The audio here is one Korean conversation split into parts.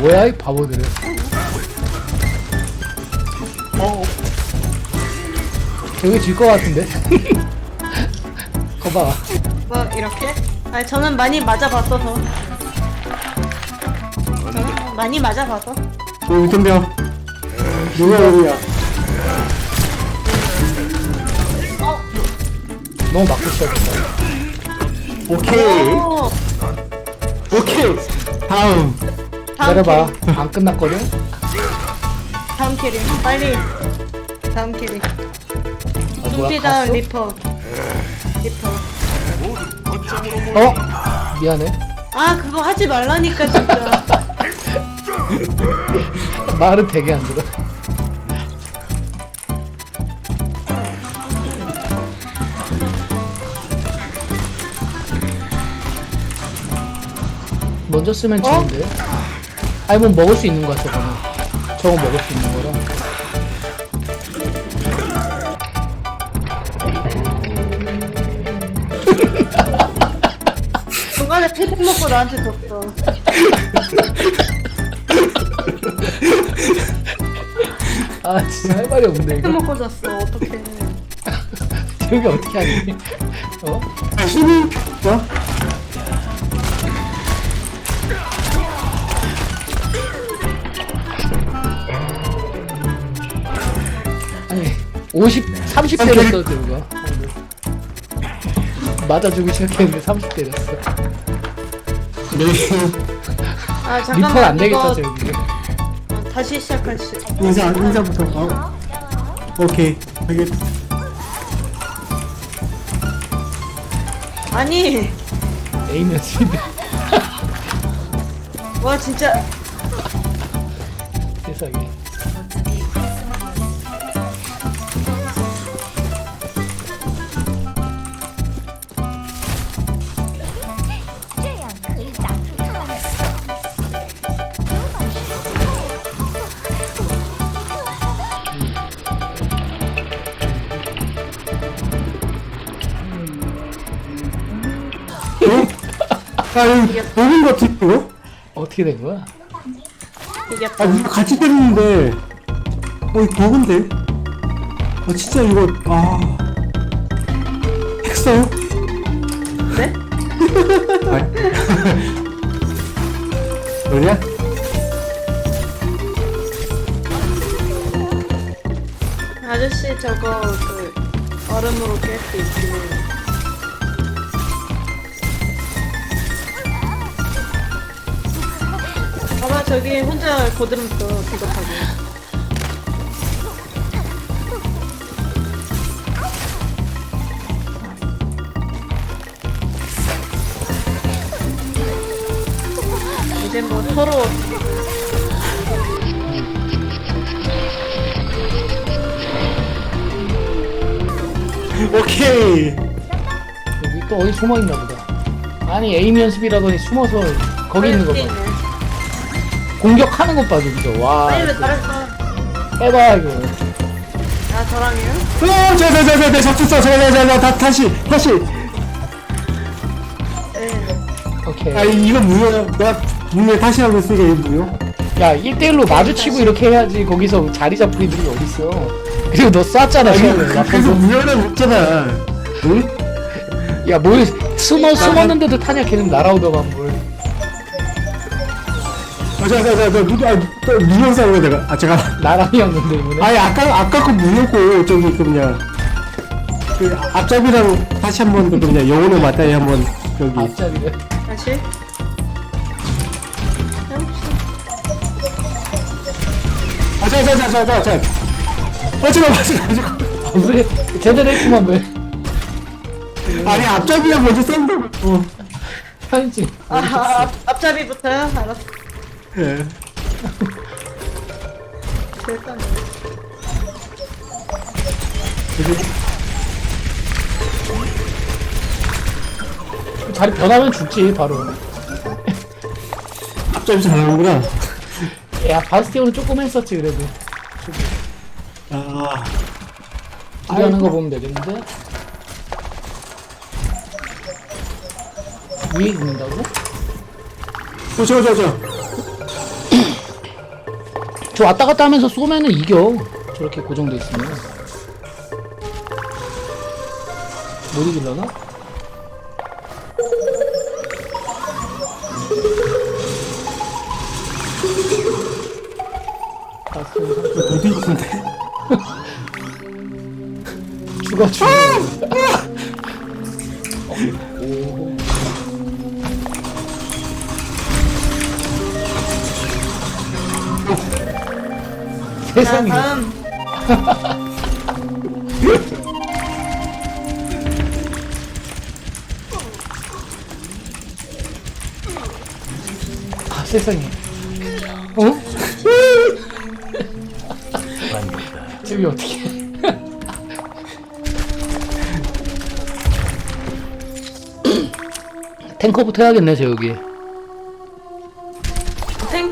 뭐야 이 바보들은 어, 저기 질 것 같은데 거봐 뭐 이렇게? 아 저는 많이 맞아봤어서. 저는 많이 맞아봐서. 어, 위통병. 누가 누구야? 너무 맞고 시작했다 오케이. 오, 오케이. 다음. 다음 내려봐 캐릭. 안 끝났거든 다음 캐릭. 빨리. 다음 캐릭. 아, 뭐야 둠피다운 갔어? 리퍼. 리퍼. 어? 미안해 아 그거 하지 말라니까 진짜. 말은 되게 안 들어 먼저 쓰면 어? 좋은데 아니 뭐 먹을 수 있는 거야 저거는 저거 먹을 수 있는 거라 중간에 패딩 먹고 나한테 줬어. 아 진짜 할 말이 없네 패딩 이거 먹고 줬어. 어떡해. 여기 어떻게 하니 어? 아, 힘이 뭐? 50 30대였어 저거 맞아주기 시작했는데 30대였어 네. 아 잠깐만 안 되겠다 이거 저기 어, 다시 시작할 수. 인사 인사부터. 어. 오케이. 알겠. 아니 에이면 집에 와 진짜 세상에 어? 아, 이거 먹은 거 같은 거? 어떻게 된 거야? 이겼다. 아, 이거 같이 때리는데. 어, 이거 버그인데? 아, 진짜 이거, 아. 했어요? 네? 아. 뭐냐? 아저씨 저거 그 얼음으로 깰수해 저기 혼자 고드름 떠 비겁하게. 이제 뭐 서로 오케이. 여기 또 어디 숨어 있나 보다 아니 에임 연습이라더니 숨어서 거기 있는 거 봐 공격하는 것봐 저기서 와 아니 왜 잘했어? 빼봐 이거 아? 어, 자, 자, 자, 자, 자, 잡혔어. 다, 다시, 다시. 네. 오케이 아, 이거 무효야. 나 분명히 다시 하고 있으니까 이거 무효. 야 1대1로 마주치고 이렇게 해야지 거기서 자리 잡고 있는 게 어딨어 그리고 너 쐈잖아 처음에 그래서 무효는 없잖아. 응? 야뭘 숨어 숨었는데도 타냐 걔는 날아오더만 뭘 아, 자, 자, 자, 자, 누, 아, 또 싸우고 내가. 아, 제가. 나랑이었는데 이번에 아니, 아까, 아까 그 무효고, 저기, 그, 그냥. 그, 앞잡이랑 다시 한 번, 그, 그냥, 영혼의 맞다이 한 번, 저기. 앞자리가 다시. 해봅시다. 아, 자, 자, 자, 자, 자, 자. 어, 잠깐만, 잠깐만, 잠깐만. 왜 제대로 했구만 왜 아니, 앞잡이랑 먼저 쏜다고. 어. 편지 아, 아, 앞, 앞잡이부터요? 알았어. 예. 일단 자리 변하면 죽지 바로 앞잡이 잘하는구나. 야 바스티온은 조금 했었지 그래도 아. 둘이 하는 거 보면 되겠는데 위에 있는다고? 어, 저, 저, 저. 저 왔다 갔다 하면서 쏘면은 이겨. 저렇게 고정돼 있으면. 못 이기는데 죽어 죽어. 오. 세상에. 다음 아 세상에. 어? 저기 어떻게? 탱커부터 해야겠네 저 여기.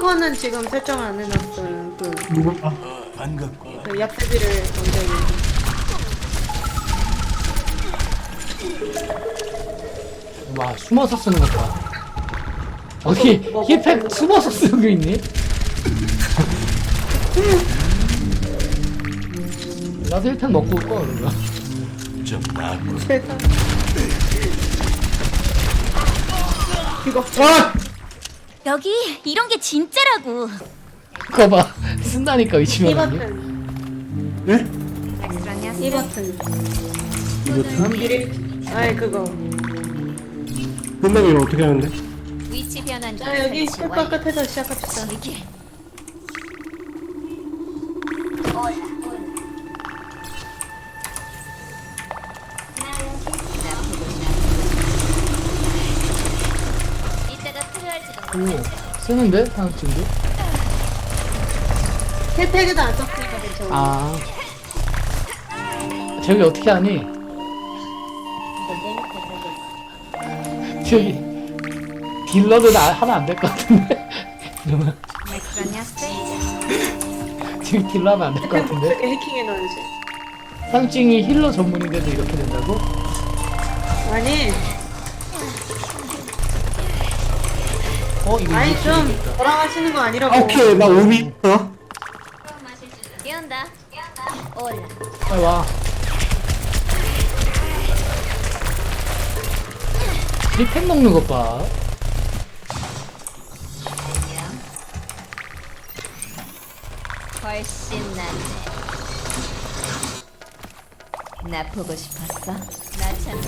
탱커는 지금 설정을 안 해놨어요 그, 누가 그 얍세비를 먼저 해와 숨어서 쓰는 것 봐. 어디 뭐, 힐팩 숨어서 쓰는 게 있니? 나도 힐팩 먹고 올까 그러면. 세상 이거 아! 여기 이런 게 진짜라고. 그거 봐. 쓴다니까 이 위치면 버튼 네? 이 버튼 이거 미리 아예 그거. 끝나면 이거 어떻게 하는데? 위치 변환. 자 여기 끝과 끝에서 시작합시다. 이게 오 쓰는데? 친구? 혜택에도 안 썼으니까 괜찮아. 아. 저기 어떻게 하니? 저기 딜러는 아- 하면 안 될 것 같은데? 이러면 저기 딜러 하면 안 될 것 같은데? 어떻게 해킹해 놓은지. 상징이 힐러 전문인데도 이렇게 된다고? 아니 어 이거 아니 좀. 돌아가시는 거 아니라고 아, 오케이 나 오비 있어 깨운다. 올라. 빨리 와 힐팩 먹는 것봐 훨씬 낫네. 나 보고 싶었어? 나 참.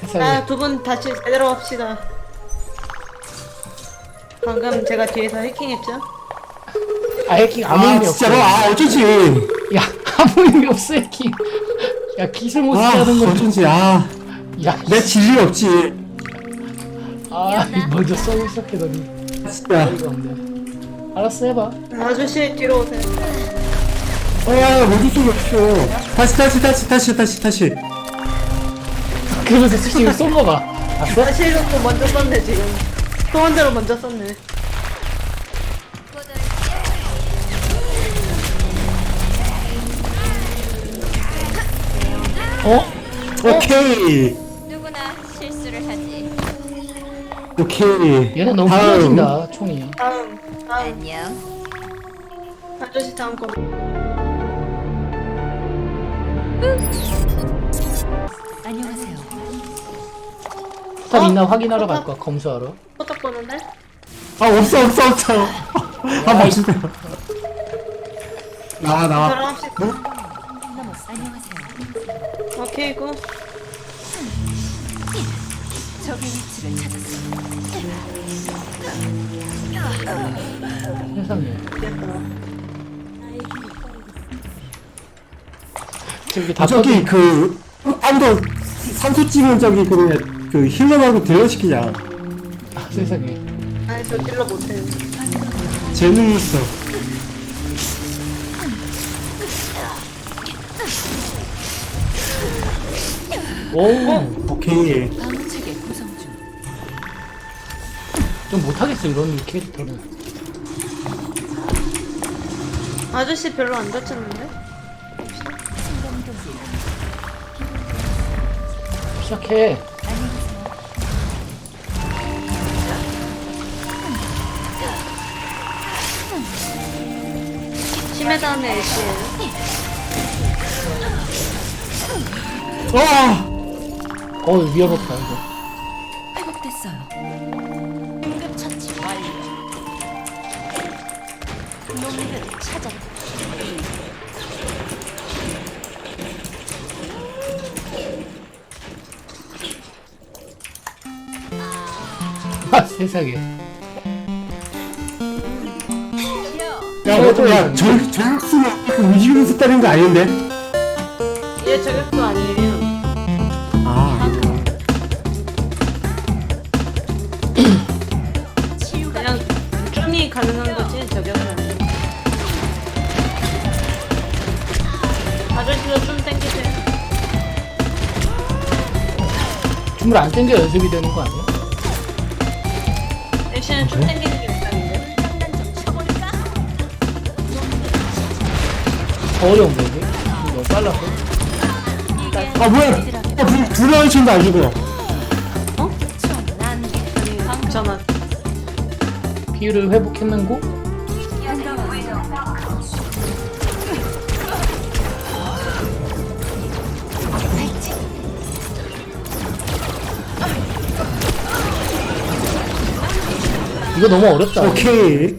세상에. 자 두 분 다시 제대로 합시다. 방금 제가 뒤에서 해킹했죠? 아 해킹 아무 아 의미 없어 진짜로? 아 어쩐지. 야 아무 의미 없어 해킹. 야 기술 못 아 쓰는 건 어쩐지 아내 야, 진리 없지. 아, 먼저 써고 시작해더니. 진짜. 어이가 없네. 알았어, 해봐. 아저씨 뒤로 오세요 아 모두 소리 없어 다시 다시 다시 다시 다시 다시 그러면서 지금 쏜 거 봐. 봤어? 다시 이것도 먼저 썼네 지금 소원대로 먼저 썼네 어? 오케이 누구나 실수를 하지. 오케이 얘는 너무 다음. 부러진다, 총이. 다음 다음 안녕. 아저씨 다음 거 안녕하세요. 포탑 어? 있나 확인하러 갈? 거야, 검수하러. 포탑 보는데? 아 없어 없어 없어 아 나와 나와 들어갑시다 안녕하세요. 오케이 고 적의 위치를 찾았어. 세상에. 저기 다 아, 저기 그 안도 산소 찍은 저기 그, 그 힐러하고 대화시키자 아, 세상에. 아니 저 딜러 못해요 재능 있어 오, 오케이 방책의 구성 중. 좀 못하겠어, 이런 캐릭터는. 아저씨 별로 안 다쳤는데? 시작해. 심해 다음에 애쉬예요. 와! 어 위험했다 이거. 회복됐어요. 응급 처치 완료. 놈들을 찾아. 아 세상에. 야, 뭐, 야, 저, 저격수는 그 움직이면서 때리는 거 아닌데? 얘 저격도 아니에요. 아, 아니구나. 그냥 쭈이 가능한 거지 저격은 아니에요. 아저씨도 좀 땡기세요. 춤을 안 땡겨 연습이 되는 거 아니야? 애쉬는 좀 땡기는 게 있다는데. 더 어려운데 이게? 이거 너무 빨라서. 아, 뭐야! 야, 불, 불나는 친다, 안 죽어. 아니 전화. 피율을 회복했는고 이거 너무 어렵다. 오케이.